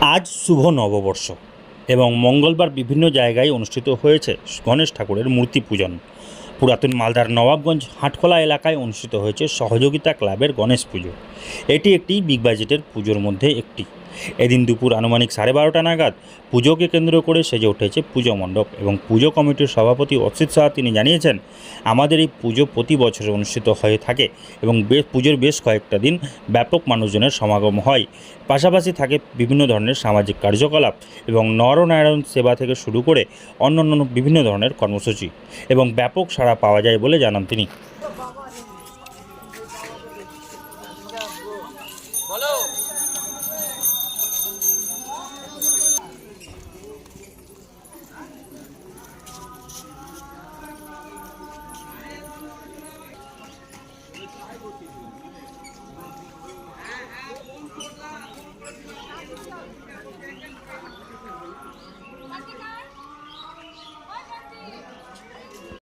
আজ শুভ নববর্ষ এবং মঙ্গলবার বিভিন্ন জায়গায় অনুষ্ঠিত হয়েছে গণেশ ঠাকুরের মূর্তি পূজন। পুরাতন মালদার নবাবগঞ্জ হাটখোলা এলাকায় অনুষ্ঠিত হয়েছে সহযোগিতা ক্লাবের গণেশ পুজো। এটি একটি বিগ বাজেটের পুজোর মধ্যে একটি। এদিন দুপুর আনুমানিক সাড়ে বারোটা নাগাদ পুজোকে কেন্দ্র করে সেজে উঠেছে পুজো মণ্ডপ এবং পুজো কমিটির সভাপতি অসিত শাহ তিনি জানিয়েছেন, আমাদের এই পুজো প্রতি বছর অনুষ্ঠিত হয়ে থাকে এবং বেশ পুজোর বেশ কয়েকটা দিন ব্যাপক মানুষজনের সমাগম হয়। পাশাপাশি থাকে বিভিন্ন ধরনের সামাজিক কার্যকলাপ এবং নরনারায়ণ সেবা থেকে শুরু করে অন্যান্য বিভিন্ন ধরনের কর্মসূচি এবং ব্যাপক সাড়া পাওয়া যায় বলে জানান তিনি।